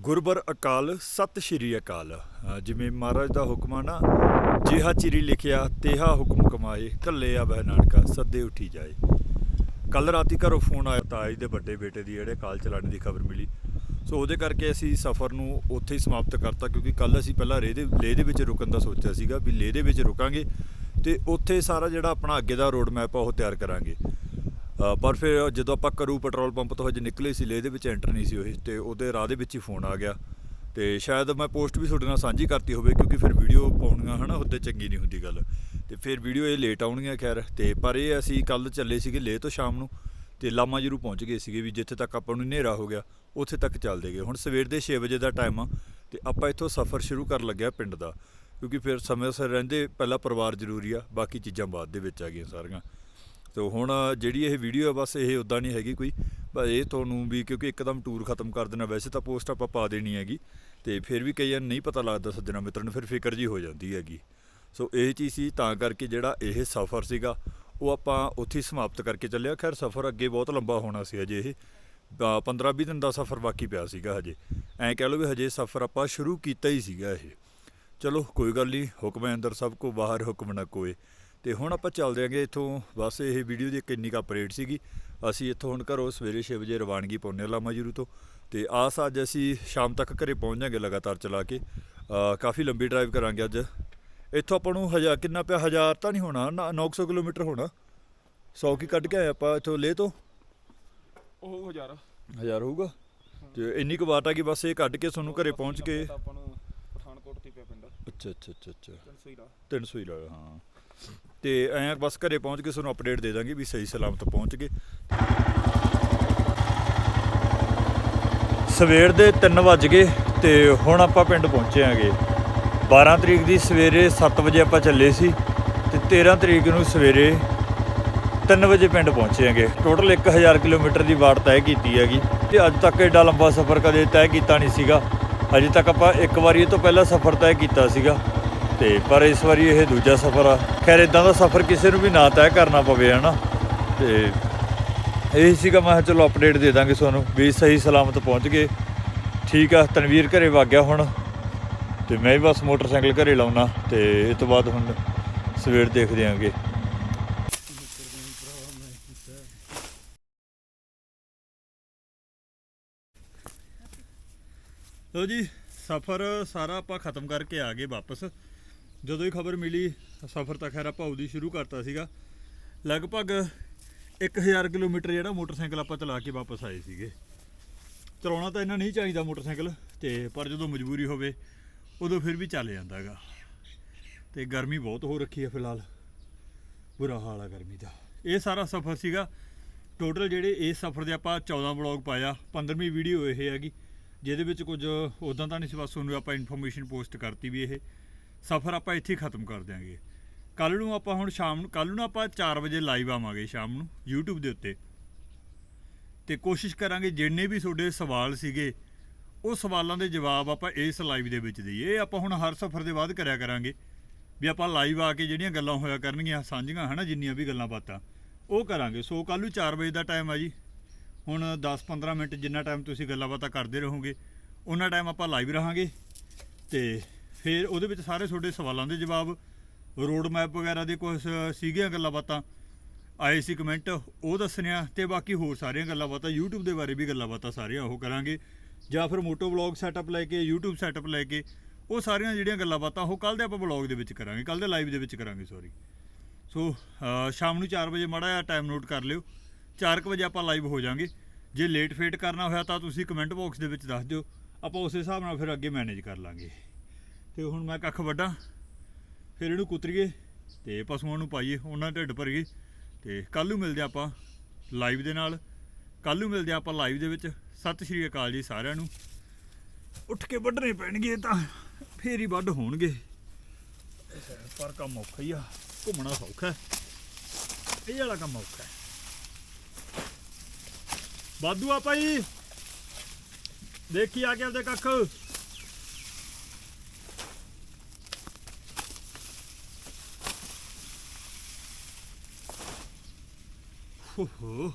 ਗੁਰਬਰ ਅਕਾਲ, ਸਤਿ ਸ਼੍ਰੀ ਅਕਾਲ। ਜਿਵੇਂ ਮਹਾਰਾਜ ਦਾ ਹੁਕਮ ਆ ਨਾ, ਜਿਹਾ ਚਿਰੀ ਲਿਖਿਆ, ਤੇਹਾ ਹੁਕਮ ਕਮਾਏ, ਕੱਲੇ ਆ ਬਹਿ ਨਾਨਕਾ, ਸੱਦੇ ਉੱਠੀ ਜਾਏ। ਕੱਲ ਰਾਤੀ ਘਰੋਂ ਫੋਨ ਆਇਆ ਤਾਜ ਦੇ ਵੱਡੇ ਬੇਟੇ ਦੀ, ਜਿਹੜੇ ਕਾਲ ਚਲਾਣੇ ਦੀ ਖਬਰ ਮਿਲੀ। ਸੋ ਉਹਦੇ ਕਰਕੇ ਅਸੀਂ ਸਫ਼ਰ ਨੂੰ ਉੱਥੇ ਹੀ ਸਮਾਪਤ ਕਰਤਾ, ਕਿਉਂਕਿ ਕੱਲ ਅਸੀਂ ਪਹਿਲਾਂ ਰੇਹ ਦੇ, ਲੇਹ ਦੇ ਵਿੱਚ ਰੁਕਣ ਦਾ ਸੋਚਿਆ ਸੀਗਾ, ਵੀ ਲੇਹ ਦੇ ਵਿੱਚ ਰੁਕਾਂਗੇ ਤੇ ਉੱਥੇ ਸਾਰਾ ਜਿਹੜਾ ਆਪਣਾ ਅੱਗੇ ਦਾ ਰੋਡ ਮੈਪ ਆ, ਉਹ ਤਿਆਰ ਕਰਾਂਗੇ। ਪਰ ਫਿਰ ਜਦੋਂ ਆਪਾਂ ਕਰੂ ਪੈਟਰੋਲ ਪੰਪ ਤੋਂ ਹਜੇ ਨਿਕਲੇ ਸੀ, ਲੇਹ ਦੇ ਵਿੱਚ ਐਂਟਰ ਨਹੀਂ ਸੀ ਹੋਏ, ਤੇ ਉਹਦੇ ਰਾਹ ਦੇ ਵਿੱਚ ਹੀ ਫੋਨ ਆ ਗਿਆ। ਤੇ ਸ਼ਾਇਦ ਮੈਂ ਪੋਸਟ ਵੀ ਤੁਹਾਡੇ ਨਾਲ ਸਾਂਝੀ ਕਰਤੀ ਹੋਵੇ, ਕਿਉਂਕਿ ਫਿਰ ਵੀਡੀਓ ਪਾਉਣੀਆਂ ਹਨਾ ਉੱਤੇ ਚੰਗੀ ਨਹੀਂ ਹੁੰਦੀ ਗੱਲ। ਤੇ ਫਿਰ ਵੀਡੀਓ ਇਹ ਲੇਟ ਆਉਣਗੀਆਂ, ਖੈਰ। ਤੇ ਪਰ ਇਹ ਅਸੀਂ ਕੱਲ ਚੱਲੇ ਸੀਗੇ ਲੇਹ ਤੋਂ ਸ਼ਾਮ ਨੂੰ, ਤੇ ਲਾਮਾ ਜਰੂ ਪਹੁੰਚ ਗਏ ਸੀਗੇ ਵੀ ਜਿੱਥੇ ਤੱਕ ਆਪਾਂ ਨੂੰ ਹਨੇਰਾ ਹੋ ਗਿਆ, ਉੱਥੇ ਤੱਕ ਚੱਲਦੇ ਗਏ। ਹੁਣ ਸਵੇਰ ਦੇ 6 ਵਜੇ ਦਾ ਟਾਈਮ ਆ, ਤੇ ਆਪਾਂ ਇੱਥੋਂ ਸਫ਼ਰ ਸ਼ੁਰੂ ਕਰਨ ਲੱਗਿਆ ਪਿੰਡ ਦਾ, ਕਿਉਂਕਿ ਫਿਰ ਸਮੇਂ ਸਿਰ ਰਹਿੰਦੇ ਪਹਿਲਾਂ ਪਰਿਵਾਰ ਜ਼ਰੂਰੀ ਆ, ਬਾਕੀ ਚੀਜ਼ਾਂ ਬਾਅਦ ਦੇ ਵਿੱਚ ਆ ਗਈਆਂ ਸਾਰੀਆਂ। ਤੋ ਹੁਣ ਜਿਹੜੀ ਇਹ ਵੀਡੀਓ ਹੈ ਬਸ ਇਹ ਉਦਾਂ ਨਹੀਂ ਹੈਗੀ ਕੋਈ। ਬਸ ਇਹ ਤੁਹਾਨੂੰ ਵੀ ਕਿਉਂਕਿ ਇੱਕਦਮ ਟੂਰ ਖਤਮ ਕਰ ਦੇਣਾ, ਵੈਸੇ ਤਾਂ ਪੋਸਟ ਆਪਾਂ ਪਾ ਦੇਣੀ ਹੈਗੀ। ਤੇ ਫਿਰ ਵੀ ਕਈਆਂ ਨੂੰ ਨਹੀਂ ਪਤਾ ਲੱਗਦਾ ਸੱਜਣਾ ਮਿੱਤਰ ਨੂੰ, ਫਿਰ ਫਿਕਰ ਜੀ ਹੋ ਜਾਂਦੀ ਹੈਗੀ। ਸੋ ਇਹ ਚੀਜ਼ ਸੀ, ਤਾਂ ਕਰਕੇ ਜਿਹੜਾ ਇਹ ਸਫ਼ਰ ਸੀਗਾ, ਉਹ ਆਪਾਂ ਉੱਥੇ ਸਮਾਪਤ ਕਰਕੇ ਚੱਲਿਆ। ਖੈਰ, ਸਫ਼ਰ ਅੱਗੇ ਬਹੁਤ ਲੰਬਾ ਹੋਣਾ ਸੀ ਅਜੇ ਇਹ। 15-20 ਦਿਨ ਦਾ ਸਫ਼ਰ ਬਾਕੀ ਪਿਆ ਸੀਗਾ ਹਜੇ। ਐਂ ਕਹਿ ਲਓ ਵੀ ਹਜੇ ਸਫ਼ਰ ਆਪਾਂ ਸ਼ੁਰੂ ਕੀਤਾ ਹੀ ਸੀਗਾ ਇਹ। ਚਲੋ, ਕੋਈ ਗੱਲ ਨਹੀਂ, ਹੁਕਮ ਹੈ ਅੰਦਰ, ਸਭ ਕੋ ਬਾਹਰ ਹੁਕਮ ਨਾ ਕੋਏ। ਤੇ ਹੁਣ ਆਪਾਂ ਚੱਲਦੇ ਆਂਗੇ ਇੱਥੋਂ। ਬਸ ਇਹ ਵੀਡੀਓ ਦੀ ਇੱਕ ਇੰਨੀ ਕੁ ਅਪਡੇਟ ਸੀਗੀ। ਅਸੀਂ ਇੱਥੋਂ ਹੁਣ ਘਰੋਂ ਸਵੇਰੇ 6 ਵਜੇ ਰਵਾਨਗੀ ਪਾਉਣੇ ਲਾਮਾ ਜੀਰੂ ਤੋਂ। ਤੇ ਆਸ ਅੱਜ ਅਸੀਂ ਸ਼ਾਮ ਤੱਕ ਘਰੇ ਪਹੁੰਚ ਜਾਾਂਗੇ ਲਗਾਤਾਰ ਚਲਾ ਕੇ। ਕਾਫੀ ਲੰਬੀ ਡਰਾਈਵ ਕਰਾਂਗੇ ਅੱਜ। ਇੱਥੋਂ ਆਪਾਂ ਨੂੰ ਹਜ਼ਾਰ ਕਿੰਨਾ ਪਿਆ? ਹਜ਼ਾਰ ਤਾਂ ਨਹੀਂ ਹੋਣਾ ਨਾ 900 ਕਿਲੋਮੀਟਰ ਹੋਣਾ। 100 ਕੀ ਕੱਢ ਕੇ ਆਏ ਆਪਾਂ ਇੱਥੋਂ ਲੇ ਤੋਂ? ਉਹ ਹਜ਼ਾਰ। ਹਜ਼ਾਰ ਹੋਊਗਾ। ਤੇ ਇੰਨੀ ਕੁ ਬਾਤ ਆ ਕਿ ਬਸ ਇਹ ਕੱਢ ਕੇ ਤੁਹਾਨੂੰ ਘਰੇ ਪਹੁੰਚ ਕੇ ਆਪਾਂ ਨੂੰ ਪਠਾਨਕੋਟ ਤੇ ਪਿਆ ਪਿੰਡ। ਅੱਛਾ ਅੱਛਾ ਅੱਛਾ ਅੱਛਾ। 300 ਹੀ ਲਾ। 300 ਹੀ ਲਾਇਆ ਹਾਂ। ਤੇ ਐਂ ਬਸ ਘਰੇ ਪਹੁੰਚ ਕੇ ਤੁਹਾਨੂੰ ਅਪਡੇਟ ਦੇ ਦਾਂਗੇ ਵੀ ਸਹੀ ਸਲਾਮਤ ਪਹੁੰਚ ਗਏ। ਸਵੇਰ ਦੇ 3 ਵੱਜ ਗਏ ਤੇ ਹੁਣ ਆਪਾਂ ਪਿੰਡ ਪਹੁੰਚੇ ਆਂਗੇ। 12 ਤਰੀਕ ਦੀ ਸਵੇਰੇ 7 ਵਜੇ ਆਪਾਂ ਚੱਲੇ ਸੀ ਤੇ 13 ਤਰੀਕ ਨੂੰ ਸਵੇਰੇ 3 ਵਜੇ ਪਿੰਡ ਪਹੁੰਚੇ ਆਂਗੇ। ਟੋਟਲ 1000 ਕਿਲੋਮੀਟਰ ਦੀ ਵਾਟ ਤੈਅ ਕੀਤੀ ਹੈਗੀ ਤੇ ਅੱਜ ਤੱਕ ਐਡਾ ਲੰਬਾ ਸਫ਼ਰ ਕਦੇ ਤੈਅ ਕੀਤਾ ਨਹੀਂ ਸੀਗਾ। ਅਜੇ ਤੱਕ ਆਪਾਂ ਇੱਕ ਵਾਰੀ ਇਹ ਤੋਂ ਪਹਿਲਾਂ ਸਫ਼ਰ ਤੈਅ ਕੀਤਾ ਸੀਗਾ। ਤੇ, ਪਰ ਇਸ ਵਾਰੀ ਇਹ ਦੂਜਾ ਸਫ਼ਰ ਆ। ਖੈਰ ਇਦਾਂ ਦਾ ਸਫ਼ਰ ਕਿਸੇ ਨੂੰ ਵੀ ਨਾ ਤੈਅ ਕਰਨਾ ਪਵੇ, ਹਨਾ? ਤੇ ਇਹ ਸੀਗਾ, ਮੈਂ ਕਿਹਾ ਚਲੋ ਅਪਡੇਟ ਦੇ ਦਾਂਗੇ ਤੁਹਾਨੂੰ ਵੀ ਸਹੀ ਸਲਾਮਤ ਪਹੁੰਚ ਗਏ। ਠੀਕ ਆ, ਤਨਵੀਰ ਘਰੇ ਵਗ ਗਿਆ ਹੁਣ। ਤੇ ਮੈਂ ਵੀ ਬਸ ਮੋਟਰਸਾਈਕਲ ਘਰੇ ਲਾਉਣਾ, ਤੇ ਇਸ ਤੋਂ ਬਾਅਦ ਹੁਣ ਸਵੇਰ ਦੇਖਦੇ ਆਂਗੇ। ਲੋ ਜੀ, ਸਫ਼ਰ ਸਾਰਾ ਆਪਾਂ ਖਤਮ ਕਰਕੇ ਆ ਗਏ ਵਾਪਸ। ਜਦੋਂ ਹੀ ਖਬਰ ਮਿਲੀ, ਸਫ਼ਰ ਤਾਂ ਖੈਰ ਆਪਾਂ ਉਹਦੀ ਸ਼ੁਰੂ ਕਰਤਾ ਸੀਗਾ। ਲਗਭਗ 1000 ਕਿਲੋਮੀਟਰ ਜਿਹੜਾ ਮੋਟਰਸਾਈਕਲ ਆਪਾਂ ਚਲਾ ਕੇ ਵਾਪਸ ਆਏ ਸੀਗੇ। ਚਲਾਉਣਾ ਤਾਂ ਇਹਨਾਂ ਨਹੀਂ ਚਾਹੀਦਾ ਮੋਟਰਸਾਈਕਲ, ਤੇ ਪਰ ਜਦੋਂ ਮਜਬੂਰੀ ਹੋਵੇ, ਉਦੋਂ ਫਿਰ ਵੀ ਚੱਲ ਜਾਂਦਾ ਹੈਗਾ। ਤੇ ਗਰਮੀ ਬਹੁਤ ਹੋ ਰੱਖੀ ਹੈ ਫਿਲਹਾਲ। ਬੁਰਾ ਹਾਲ ਆ ਗਰਮੀ ਦਾ। ਇਹ ਸਾਰਾ ਸਫ਼ਰ ਸੀਗਾ। ਟੋਟਲ ਜਿਹੜੇ ਇਸ ਸਫ਼ਰ ਦੇ ਆਪਾਂ 14 ਵਲੌਗ ਪਾਇਆ 15ਵੀਂ ਵੀਡੀਓ ਇਹ ਹੈਗੀ, ਜਿਹਦੇ ਵਿੱਚ ਕੁਝ ਉਦਾਂ ਤਾਂ ਨਹੀਂ ਸੀ, ਬਸ ਉਹਨੂੰ ਆਪਾਂ ਇਨਫੋਰਮੇਸ਼ਨ ਪੋਸਟ ਕਰਤੀ ਵੀ ਇਹ। ਸਫ਼ਰ ਆਪਾਂ ਇੱਥੇ ਖਤਮ ਕਰ ਦਿਆਂਗੇ। ਕੱਲ ਨੂੰ ਆਪਾਂ ਹੁਣ ਸ਼ਾਮ ਨੂੰ ਕੱਲ ਨੂੰ ਆਪਾਂ 4 ਵਜੇ ਲਾਈਵ ਆਵਾਂਗੇ ਸ਼ਾਮ ਨੂੰ YouTube ਦੇ ਉੱਤੇ। ਤੇ ਕੋਸ਼ਿਸ਼ ਕਰਾਂਗੇ ਜਿੰਨੇ ਵੀ ਤੁਹਾਡੇ ਸਵਾਲ ਸੀਗੇ, ਉਹ ਸਵਾਲਾਂ ਦੇ ਜਵਾਬ ਆਪਾਂ ਇਸ ਲਾਈਵ ਦੇ ਵਿੱਚ ਦਈਏ। ਇਹ ਆਪਾਂ ਹੁਣ ਹਰ ਸਫ਼ਰ ਦੇ ਬਾਅਦ ਕਰਿਆ ਕਰਾਂਗੇ। ਵੀ ਆਪਾਂ ਲਾਈਵ ਆ ਕੇ ਜਿਹੜੀਆਂ ਗੱਲਾਂ ਹੋਇਆ ਕਰਨਗੀਆਂ, ਸਾਂਝੀਆਂ, ਹਨਾ, ਜਿੰਨੀਆਂ ਵੀ ਗੱਲਾਂ ਬਾਤਾਂ, ਉਹ ਕਰਾਂਗੇ। ਸੋ ਕੱਲ ਨੂੰ 4 ਵਜੇ ਦਾ ਟਾਈਮ ਆ ਜੀ। ਹੁਣ 10-15 ਮਿੰਟ ਜਿੰਨਾ ਟਾਈਮ ਤੁਸੀਂ ਗੱਲਾਂ ਬਾਤਾਂ ਕਰਦੇ ਰਹੋਗੇ, ਉਹਨਾਂ ਟਾਈਮ ਆਪਾਂ ਲਾਈਵ ਰਹਾਂਗੇ। ਤੇ ਫਿਰ ਉਹਦੇ ਵਿੱਚ ਸਾਰੇ ਤੁਹਾਡੇ ਸਵਾਲਾਂ ਦੇ ਜਵਾਬ ਰੋਡ ਮੈਪ ਵਗੈਰਾ ਦੇ ਕੁਝ ਸੀਗੀਆਂ ਗੱਲਾਂ ਬਾਤਾਂ? ਆਏ ਸੀ ਕਮੈਂਟ ਉਹ ਦੱਸਣਿਆ ਤੇ ਬਾਕੀ ਹੋਰ ਸਾਰੀਆਂ ਗੱਲਾਂ ਬਾਤਾਂ, YouTube ਦੇ ਬਾਰੇ ਵੀ ਗੱਲਾਂ ਬਾਤਾਂ ਸਾਰੀਆਂ ਉਹ ਕਰਾਂਗੇ। ਜਾਂ ਫਿਰ ਮੋਟੋ ਵਲੌਗ ਸੈਟਅਪ ਲੈ ਕੇ, YouTube ਸੈਟਅਪ ਲੈ ਕੇ, ਉਹ ਸਾਰੀਆਂ ਜਿਹੜੀਆਂ ਗੱਲਾਂ ਬਾਤਾਂ, ਉਹ ਕੱਲ ਦੇ ਆਪਾਂ ਵਲੌਗ ਦੇ ਵਿੱਚ ਕਰਾਂਗੇ ਕੱਲ ਦੇ ਲਾਈਵ ਦੇ ਵਿੱਚ ਕਰਾਂਗੇ ਸੌਰੀ ਸੋ ਸ਼ਾਮ ਨੂੰ 4 ਵਜੇ ਮਾੜਾ ਜਿਹਾ ਟਾਈਮ ਨੋਟ ਕਰ ਲਿਓ। 4 ਵਜੇ ਆਪਾਂ ਲਾਈਵ ਹੋ ਜਾਾਂਗੇ। ਜੇ ਲੇਟ ਫੇਟ ਕਰਨਾ ਹੋਇਆ ਤਾਂ ਤੁਸੀਂ ਕਮੈਂਟ ਬਾਕਸ ਦੇ ਵਿੱਚ ਦੱਸ ਦਿਓ। ਆਪਾਂ ਉਸ ਹਿਸਾਬ ਨਾਲ ਫਿਰ ਅੱਗੇ ਮੈਨੇਜ ਕਰ ਲਾਂਗੇ। ਤੇ ਹੁਣ ਮੈਂ ਕੱਖ ਵੱਢਾਂ, ਫਿਰ ਇਹਨੂੰ ਕੁਤਰੀਏ ਤੇ ਪਸ਼ੂਆਂ ਨੂੰ ਪਾਈਏ, ਉਹਨਾਂ ਢਿੱਡ ਭਰੀਏ ਤੇ ਕੱਲ ਨੂੰ ਮਿਲਦੇ ਆਪਾਂ ਲਾਈਵ ਦੇ ਨਾਲ। ਕੱਲ ਨੂੰ ਮਿਲਦੇ ਆਪਾਂ ਲਾਈਵ ਦੇ ਵਿੱਚ। ਸਤਿ ਸ਼੍ਰੀ ਅਕਾਲ ਜੀ ਸਾਰਿਆਂ ਨੂੰ। ਉੱਠ ਕੇ ਵੱਢਣੇ ਪੈਣਗੇ ਤਾਂ ਫੇਰ ਹੀ ਵੱਢ ਹੋਣਗੇ। ਪਰ ਕੰਮ ਔਖਾ ਹੀ ਆ, ਘੁੰਮਣਾ ਸੌਖਾ ਇਹ ਵਾਲਾ ਕੰਮ ਔਖਾ ਵਾਧੂ ਆ ਭਾਈ। ਦੇਖੀ ਆ ਕੇ ਆਪਦੇ ਕੱਖ। ਹੋ ਹੋ